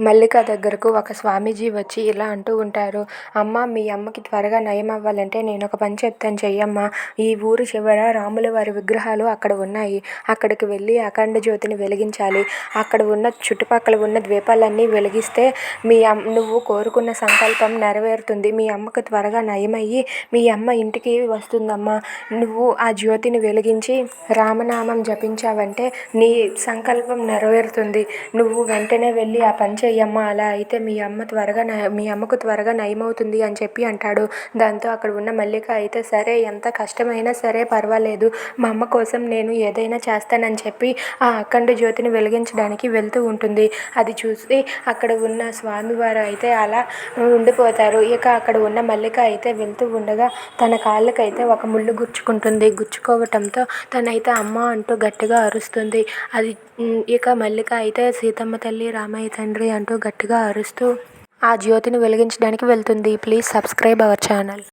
మల్లిక దగ్గరకు ఒక స్వామీజీ వచ్చి ఇలా అంటూ ఉంటారు అమ్మ మీ అమ్మకి త్వరగా నయం అవ్వాలంటే నేను ఒక పని చెప్తాను చెయ్యమ్మా. ఈ ఊరు చివర రాముల వారి విగ్రహాలు అక్కడ ఉన్నాయి. అక్కడికి వెళ్ళి అఖండ జ్యోతిని వెలిగించాలి. అక్కడ ఉన్న చుట్టుపక్కల ఉన్న ద్వీపాలన్నీ వెలిగిస్తే మీ అమ్మ నువ్వు కోరుకున్న సంకల్పం నెరవేరుతుంది. మీ అమ్మకు త్వరగా నయమయ్యి మీ అమ్మ ఇంటికి వస్తుందమ్మా. నువ్వు ఆ జ్యోతిని వెలిగించి రామనామం జపించావంటే నీ సంకల్పం నెరవేరుతుంది. నువ్వు వెంటనే వెళ్ళి ఆ పని చెయ్యమ్మ అలా అయితే మీ అమ్మ త్వరగా మీ అమ్మకు త్వరగా నయమవుతుంది అని చెప్పి అంటాడు. దాంతో అక్కడ ఉన్న మల్లిక అయితే సరే ఎంత కష్టమైనా సరే పర్వాలేదు. మా అమ్మ కోసం నేను ఏదైనా చేస్తానని చెప్పి ఆ అఖండ జ్యోతిని వెలిగించడానికి వెళ్తూ ఉంటుంది. అది చూసి అక్కడ ఉన్న స్వామివారు అయితే అలా ఉండిపోతారు. ఇక అక్కడ ఉన్న మల్లిక అయితే వెళ్తూ ఉండగా తన కాళ్ళకైతే ఒక ముళ్ళు గుచ్చుకుంటుంది. గుచ్చుకోవటంతో తనైతే అమ్మ అంటూ గట్టిగా అరుస్తుంది. అది ఇక మల్లిక అయితే సీతమ్మ తల్లి రామయ్య తండ్రి అంటూ గట్టిగా అరుస్తూ ఆ జ్యోతిని వెలిగించడానికి వెళ్తుంది. Please subscribe our channel.